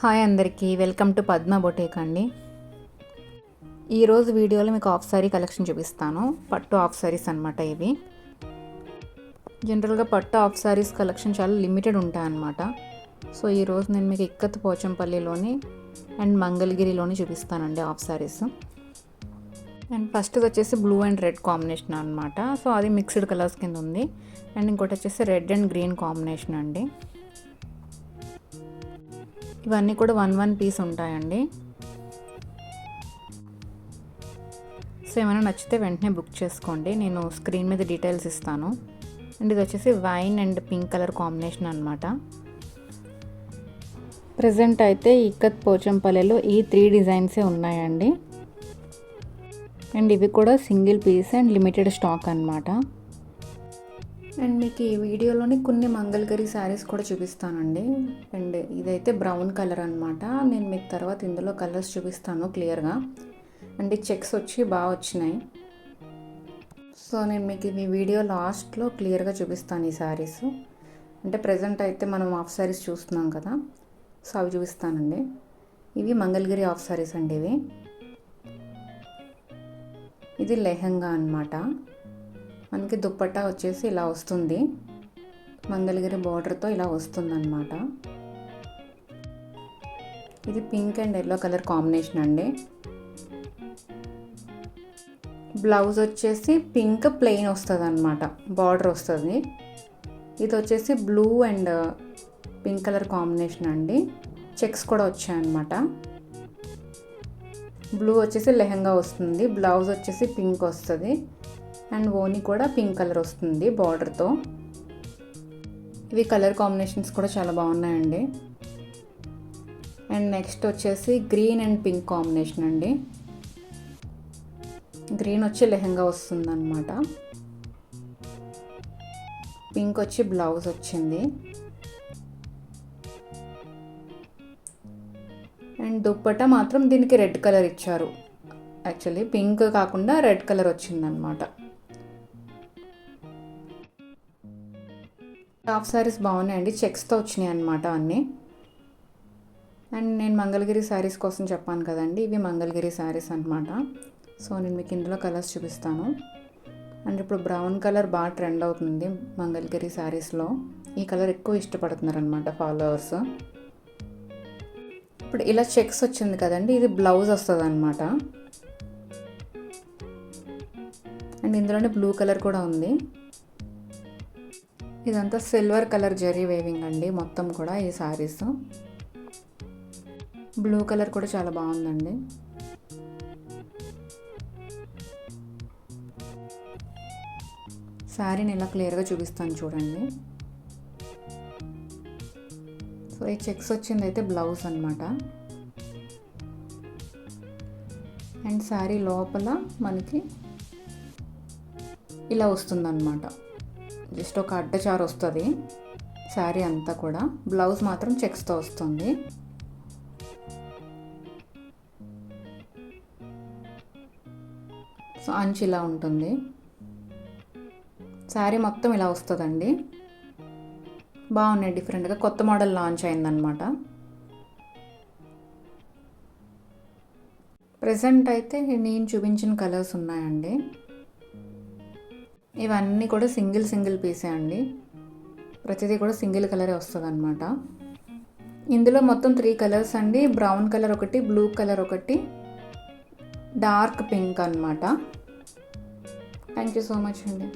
Hi అందరికీ welcome to Padma బొటేక్ అండి. ఈరోజు వీడియోలో మీకు ఆఫ్ సారీ కలెక్షన్ చూపిస్తాను. పట్టు ఆఫ్ సారీస్ అనమాట ఇవి. జనరల్గా పట్టు ఆఫ్ సారీస్ కలెక్షన్ చాలా లిమిటెడ్ ఉంటాయన్నమాట సో ఈరోజు నేను మీకు ఇక్కత్ పోచంపల్లిలోని అండ్ మంగళగిరిలోని చూపిస్తానండి ఆఫ్ సారీస్. అండ్ ఫస్ట్ వచ్చేసి బ్లూ అండ్ రెడ్ కాంబినేషన్ అనమాట సో అది మిక్స్డ్ కలర్స్ కింద ఉంది. అండ్ ఇంకోటి వచ్చేసి రెడ్ అండ్ గ్రీన్ కాంబినేషన్ అండి. ఇవన్నీ కూడా వన్ వన్ పీస్ ఉంటాయండి. సో ఏమైనా నచ్చితే వెంటనే బుక్ చేసుకోండి. నేను స్క్రీన్ మీద డీటెయిల్స్ ఇస్తాను. అండ్ ఇది వచ్చేసి wine and pink colour combination అనమాట ప్రజెంట్ అయితే ఇక్కత్ పోచంపల్లెలో ఈ త్రీ డిజైన్సే ఉన్నాయండి. అండ్ ఇవి కూడా single piece and limited stock అనమాట అండ్ మీకు ఈ వీడియోలోని కొన్ని మంగళగిరి శారీస్ కూడా చూపిస్తానండి. అండ్ ఇదైతే బ్రౌన్ కలర్ అనమాట నేను మీకు తర్వాత ఇందులో కలర్స్ చూపిస్తాను క్లియర్గా. అండ్ చెక్స్ వచ్చి బాగా వచ్చినాయి. సో నేను మీకు ఈ వీడియో లాస్ట్లో క్లియర్గా చూపిస్తాను ఈ శారీస్. అంటే ప్రజెంట్ అయితే మనం ఆఫ్ శారీస్ చూస్తున్నాం కదా. సో అవి చూపిస్తానండి. ఇవి మంగళగిరి ఆఫ్ శారీస్ అండి ఇవి. ఇది లెహంగా అనమాట మనకి దుప్పట్టా వచ్చేసి ఇలా వస్తుంది. మంగళగిరి బార్డర్తో ఇలా వస్తుందన్నమాట. ఇది pink and yellow colour combination అండి. బ్లౌజ్ వచ్చేసి పింక్ ప్లెయిన్ వస్తుంది అనమాట బార్డర్ వస్తుంది. ఇది వచ్చేసి blue and pink colour combination అండి. చెక్స్ కూడా వచ్చాయన్నమాట. బ్లూ వచ్చేసి లెహంగా వస్తుంది. బ్లౌజ్ వచ్చేసి పింక్ వస్తుంది. అండ్ ఓని కూడా పింక్ కలర్ వస్తుంది బార్డర్తో. ఇవి కలర్ కాంబినేషన్స్ కూడా చాలా బాగున్నాయండి. అండ్ నెక్స్ట్ వచ్చేసి గ్రీన్ అండ్ పింక్ కాంబినేషన్ అండి. గ్రీన్ వచ్చి లెహంగా వస్తుంది అనమాట పింక్ వచ్చి బ్లౌజ్ వచ్చింది. అండ్ దుప్పట మాత్రం దీనికి రెడ్ కలర్ ఇచ్చారు. యాక్చువల్లీ పింక్ కాకుండా రెడ్ కలర్ వచ్చిందనమాట హాఫ్ శారీస్ బాగున్నాయండి. చెక్స్తో వచ్చినాయి అనమాట అన్నీ. అండ్ నేను మంగళగిరి శారీస్ కోసం చెప్పాను కదండి. ఇవి మంగళగిరి శారీస్ అనమాట సో నేను మీకు ఇందులో కలర్స్ చూపిస్తాను. అండ్ ఇప్పుడు బ్రౌన్ కలర్ బాగా ట్రెండ్ అవుతుంది మంగళగిరి శారీస్లో ఈ కలర్ ఎక్కువ ఇష్టపడుతున్నారు అనమాట ఫాలోవర్స్. ఇప్పుడు ఇలా చెక్స్ వచ్చింది కదండి. ఇది బ్లౌజ్ వస్తుంది అనమాట అండ్ ఇందులోనే బ్లూ కలర్ కూడా ఉంది. ఇదంతా సిల్వర్ కలర్ జరీ వేవింగ్ అండి. మొత్తం కూడా ఈ శారీస్ బ్లూ కలర్ కూడా చాలా బాగుందండి. శారీని ఇలా క్లియర్గా చూపిస్తాను చూడండి. సో ఈ చెక్స్ వచ్చింది అయితే బ్లౌజ్ అనమాట అండ్ శారీ లోపల మనకి ఇలా వస్తుందన్నమాట. జస్ట్ ఒక అడ్డచారు వస్తుంది. శారీ అంతా కూడా. బ్లౌజ్ మాత్రం చెక్స్తో వస్తుంది. సో అంచు ఇలా ఉంటుంది. శారీ మొత్తం ఇలా వస్తుందండి. బాగున్నాయి డిఫరెంట్గా. కొత్త మోడల్ లాంచ్ అయిందనమాట ప్రజెంట్ అయితే నేను చూపించిన కలర్స్ ఉన్నాయండి. ఇవన్నీ కూడా సింగిల్ సింగిల్ పీసే అండి. ప్రతిదీ కూడా సింగిల్ కలరే వస్తుంది అనమాట ఇందులో మొత్తం త్రీ కలర్స్ అండి. బ్రౌన్ కలర్ ఒకటి బ్లూ కలర్ ఒకటి డార్క్ పింక్ అనమాట థ్యాంక్ యూ సో మచ్ అండి.